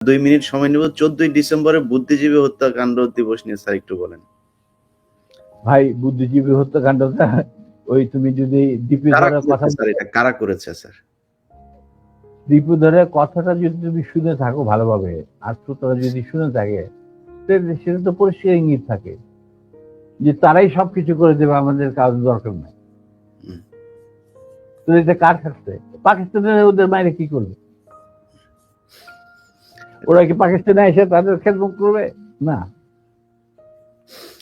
দুই মিনিট সময় নেব চোদ্দই ডিসেম্বরে বুদ্ধিজীবী হত্যাকাণ্ড দিবস নিয়ে স্যার একটু বলেন। ভাই বুদ্ধিজীবী হত্যাকাণ্ডটা ওই তুমি যদি কারা কথা এটা? কারা করেছে স্যার? ডিপি ধরে কথাটা যদি তুমি শুনে থাকো ভালোভাবে আর শ্রোতারা যদি শুনে থাকে সেটা তো পরিষ্কার ইঙ্গিত থাকে। যে তারাই সবকিছু করে দেবে আমাদের কাজ দরকার নাই। তো এটা কার খাচ্ছে পাকিস্তানের ওদের বাইরে কি করবে? ওরা কি পাকিস্তানে এসে তাদের খেদমত করবে? না।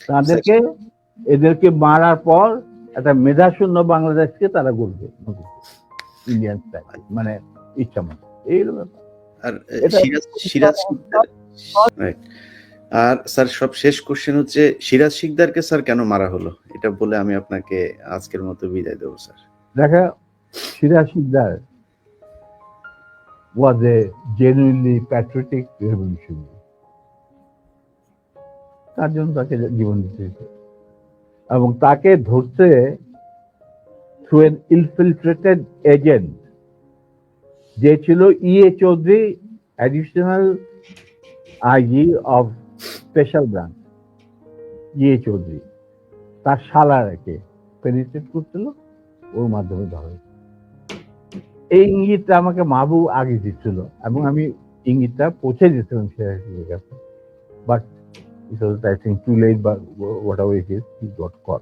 তাদেরকে এদেরকে মারার পর একটা মেধাশূন্য বাংলাদেশকে তারা গড়বে। ইন্ডিয়ান মানে ইচ্ছা মতো। এই আর সিরাজ সিরাজ শিকদার আর স্যার সব শেষ কোশ্চেন হচ্ছে সিরাজ শিকদারকে স্যার কেন মারা হলো? এটা বলে আমি আপনাকে আজকের মতো বিদায় দেবো স্যার। দেখা Siraj Sikdar was a genuinely patriotic revolutionary. তার জন্য তাকে জীবন দিতে এবং তাকে ধরতে থ্রু এন ইনফিলট্রেটেড এজেন্ট যে ছিল E A Chowdhury additional IG of special branch E A Chowdhury তার শালারাকে পেনিট্রেট করছিল, ওর মাধ্যমে ধরা। এই ইঙ্গিতটা আমাকে মাবু আগে দিচ্ছিল এবং আমি ইঙ্গিতটা পৌঁছে দিয়েছিলাম সে কাছে but it was I think too late বা what it is he got caught